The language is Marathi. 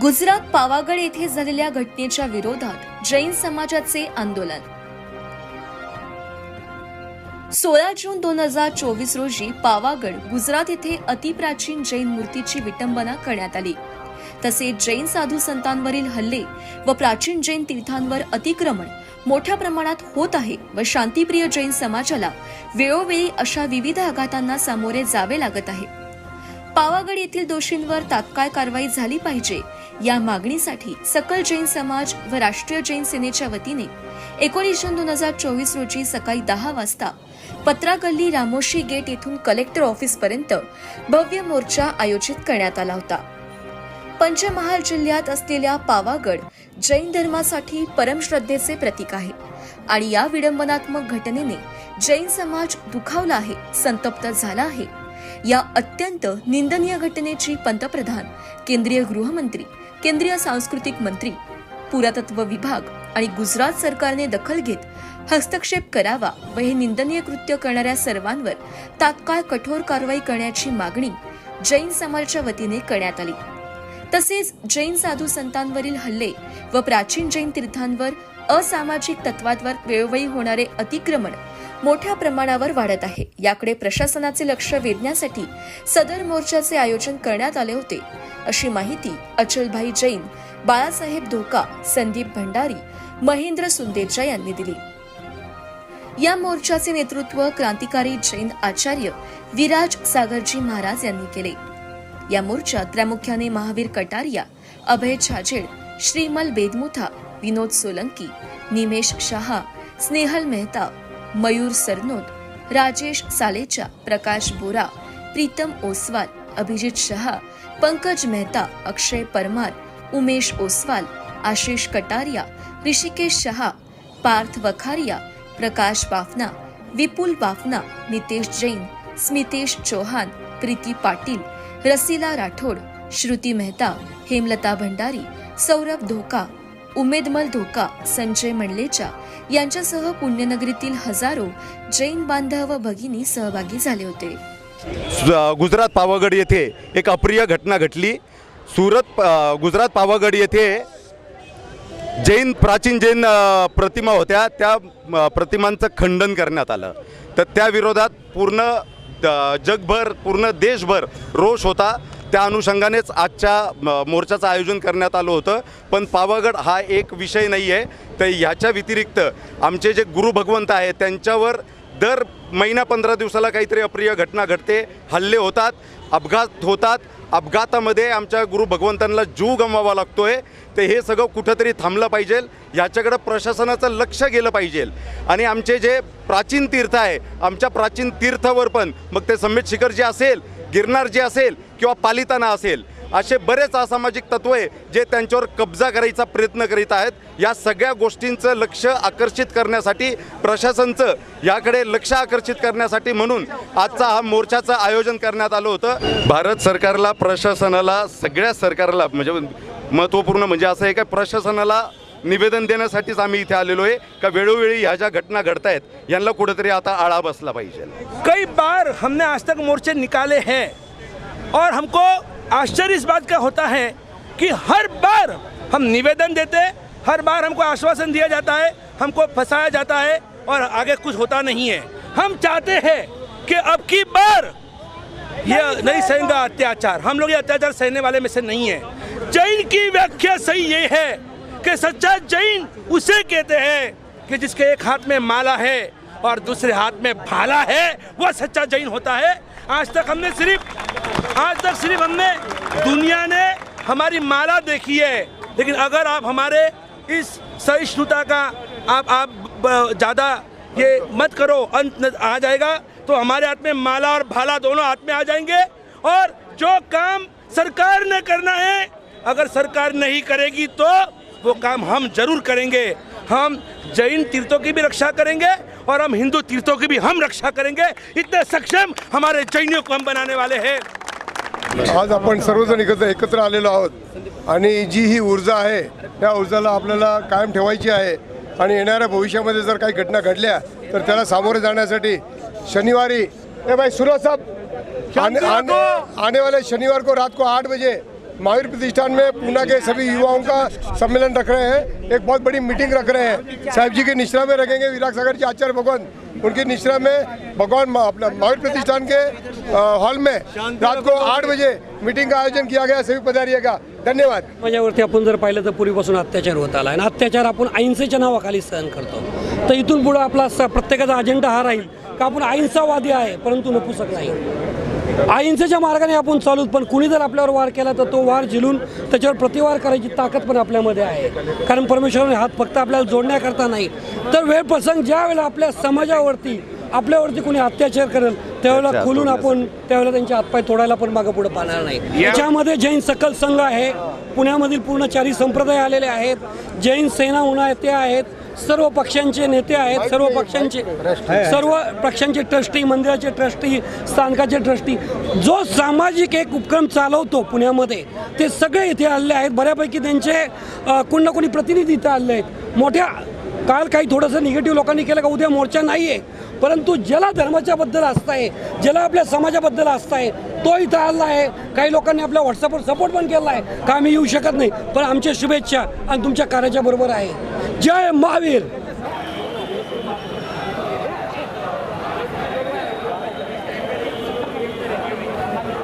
गुजरात पावागड येथे झालेल्या घटनेच्या विरोधात जैन समाजाचे आंदोलन. सोळा जून दोन हजार चोवीस रोजी पावागड गुजरात येथे अतिप्राचीन जैन मूर्तीची विटंबना करण्यात आली. तसेच जैन साधू संतांवरील हल्ले व प्राचीन जैन तीर्थांवर अतिक्रमण मोठ्या प्रमाणात होत आहे व शांतीप्रिय जैन समाजाला वेळोवेळी अशा विविध आघातांना सामोरे जावे लागत आहे. पावागड येथील दोषींवर तात्काळ कारवाई झाली पाहिजे या मागणीसाठी सकल जैन समाज व राष्ट्रीय जैन सेनेच्या वतीने एकोणीस जून दोन हजार चोवीस रोजी सकाळी दहा वाजता पत्रागल्ली रामोशी गेट येथून कलेक्टर ऑफिस पर्यंत भव्य मोर्चा आयोजित करण्यात आला होता. पंचमहाल जिल्ह्यात असलेल्या पावागड जैन धर्मासाठी परमश्रद्धेचे प्रतीक आहे आणि या विडंबनात्मक घटनेने जैन समाज दुखावला आहे संतप्त झाला आहे. या अत्यंत निंदनीय घटनेची पंतप्रधान केंद्रीय गृहमंत्री केंद्रीय सांस्कृतिक मंत्री पुरातत्व विभाग आणि गुजरात सरकारने दखल घेत हस्तक्षेप करावा व हे निंदनीय कृत्य करणाऱ्या सर्वांवर तात्काळ कठोर कारवाई करण्याची मागणी जैन समाजच्या वतीने करण्यात आली. तसेच जैन साधू संतांवरील हल्ले व प्राचीन जैन तीर्थांवर असामाजिक तत्वांवर वेळोवेळी होणारे अतिक्रमण मोठ्या प्रमाणावर वाढत आहे. याकडे प्रशासनाचे लक्ष वेधण्यासाठी सदर मोर्चाचे आयोजन करण्यात आले होते. अशी माहिती अचलभाई जैन बाळासाहेब धोका संदीप भंडारी महेंद्र सुंदेचा यांनी दिली. या मोर्चाचे नेतृत्व क्रांतिकारी जैन आचार्य विराज सागरजी महाराज यांनी केले. या मोर्चात प्रामुख्याने महावीर कटारिया अभय छाजेड श्रीमल बेदमुथा विनोद सोलंकी निमेश शहा स्नेहल मेहता मयूर सरनोद, राजेश सालेचा, प्रकाश बोरा, प्रीतम ओसवाल, अभिजीत शहा, पंकज मेहता, अक्षय परमार, उमेश ओसवाल, आशीष कटारिया, ऋषिकेश शहा, पार्थ वखारिया, प्रकाश बाफना, विपुल बाफना, नितेश जैन, स्मितेश चौहान, प्रीति पाटील, रसीला राठोड, श्रुती मेहता, हेमलता भंडारी, सौरभ धोका उमेदमल धोका संजय मंडलेचा. यांच्यासह पुण्यनगरीतील हजारो जैन बांधव व भगिनी सहभागी झाले होते. गुजरात पावागड येथे एक अप्रिय घटना घडली. सुरत गुजरात पावागड येथे जैन प्राचीन जैन प्रतिमा होत्या. त्या प्रतिमांचं खंडन करण्यात आलं. तर त्या विरोधात पूर्ण जगभर पूर्ण देशभर रोष होता. त्या अनुषंगानेच आजच्या म, मोर्चाचं आयोजन करण्यात आलं होतं. पण पावागड हा एक विषय नाही आहे तर ह्याच्या व्यतिरिक्त आमचे जे गुरु भगवंत आहेत त्यांच्यावर दर महिना पंधरा दिवसाला काहीतरी अप्रिय घटना घडते. हल्ले होतात अपघात होतात. अपघातामध्ये आमच्या गुरु भगवंतांना जीव गमवावा आहे तर हे सगळं कुठंतरी थांबलं पाहिजे. याच्याकडं प्रशासनाचं लक्ष गेलं पाहिजे. आणि आमचे जे प्राचीन तीर्थ आहे आमच्या प्राचीन तीर्थावर पण मग ते समेत शिखर जे असेल गिरनार जे असेल किंवा पालिताना असेल असे बरेच असामाजिक तत्व आहे जे त्यांच्यावर कब्जा करायचा प्रयत्न करीत आहेत. या सगळ्या गोष्टींचं लक्ष आकर्षित करण्यासाठी प्रशासनचं याकडे लक्ष आकर्षित करण्यासाठी म्हणून आजचा हा मोर्चाचं आयोजन करण्यात आलं होतं. भारत सरकारला प्रशासनाला सगळ्या सरकारला म्हणजे महत्त्वपूर्ण म्हणजे असं आहे का प्रशासनाला निवेदन देण्यासाठीच आम्ही इथे आलेलो आहे. का वेळोवेळी ह्या ज्या घटना घडत आहेत यांना कुठेतरी आता आळा बसला पाहिजे. कई बार हमने आज तक मोर्चे निकाले हैं. और हमको आश्चर्य इस बात का होता है कि हर बार हम निवेदन देते, हर बार हमको आश्वासन दिया जाता है, हमको फंसाया जाता है और आगे कुछ होता नहीं है। हम चाहते हैं कि अब की बार ये नहीं सहेंगा अत्याचार, हम लोग ये अत्याचार सहने वाले में से नहीं है। जैन की व्याख्या सही ये है कि सच्चा जैन उसे कहते हैं कि जिसके एक हाथ में माला है और दूसरे हाथ में भाला है, वह सच्चा जैन होता है। आज तक हमने सिर्फ़ आज तक सिर्फ़ हमने दुनिया ने हमारी माला देखी है। लेकिन अगर आप हमारे इस सहिष्णुता का आप आप ज़्यादा ये मत करो, अंत आ जाएगा तो हमारे हाथ में माला और भाला दोनों हाथ में आ जाएँगे। और जो काम सरकार ने करना है, अगर सरकार नहीं करेगी तो वो काम हम ज़रूर करेंगे। हम जैन तीर्थों की भी रक्षा करेंगे और हम हिंदू तीर्थों की भी हम रक्षा करेंगे। इतने सक्षम हमारे जैनियों को हम बनाने वाले हैं। आज आपण सर्वजण एकत्र एकत्र आलेलो आहोत. आणि जी ही ऊर्जा आहे त्या ऊर्जाला आपल्याला कायम ठेवायची आहे. आणि येणाऱ्या भविष्यामध्ये जर काही घटना घडल्या तर त्याला सामोरे जाण्यासाठी शनिवारी ए भाई सूरज साहब आने, आने, आने वाले शनिवार को रात को आठ बजे महावीर प्रतिष्ठान में पूना के सभी युवाओं का सम्मेलन रख रहे हैं। एक बहुत बड़ी मीटिंग रख रहे हैं। साहिब जी की निश्रा में रखेंगे विराग सागर जी आचार्य भगवान। उनकी निश्रा में भगवान अपना महावीर प्रतिष्ठान के हॉल में रात को आठ बजे मीटिंग का आयोजन किया गया सभी पधारिएगा धन्यवाद। माझ्यावरती आपण जर पाहिलं तर पूर्वीपासून अत्याचार होत आला आणि अत्याचार आपण अहिंसेच्या नावाखाली सहन करतो. तर इथून पुढे आपला प्रत्येकाचा अजेंडा हा राहील. का आपण अहिंसावादी आहे? परंतु नपुसक नाही. अहिंसेच्या मार्गाने आपण चालूत पण कुणी जर आपल्यावर वार केला तर तो वार झिलून त्याच्यावर प्रतिवार करायची ताकद पण आपल्यामध्ये आहे. कारण परमेश्वराने हात फक्त आपल्याला जोडण्याकरता नाही. तर वेळ प्रसंग ज्या वेळेला आपल्या समाजावरती आपल्यावरती कोणी अत्याचार करेल त्यावेळेला खोलून आपण त्यावेळेला त्यांचे हातपाय तोडायला पण मागं पुढे पाहणार नाही. याच्यामध्ये जैन सकल संघ आहे. पुण्यामधील पूर्ण चारी संप्रदाय आलेले आहेत. जैन सेना उन्हा ते आहेत. सर्व पक्षांचे नेते आहेत सर्व पक्षांचे सर्व पक्षांचे ट्रस्टी मंदिराचे ट्रस्टी स्थानकाचे ट्रस्टी. जो सामाजिक एक उपक्रम चालवतो पुण्यामध्ये ते सगळे इथे आलेले आहेत. बऱ्यापैकी त्यांचे कोण ना कोणी प्रतिनिधी इथे आले आहेत. मोठ्या काल काही थोडंसं निगेटिव्ह लोकांनी केलं का उद्या मोर्चा नाही आहे परंतु ज्याला धर्माच्या बद्दल आस्था आहे ज्याला आपल्या समाजाबद्दल आस्था आहे तो इथं आला आहे. काही लोकांनी आपल्या व्हॉट्सअपवर सपोर्ट पण केला आहे. का आम्ही येऊ शकत नाही? पण आमच्या शुभेच्छा आणि तुमच्या कार्याच्या बरोबर आहे. जय महावीर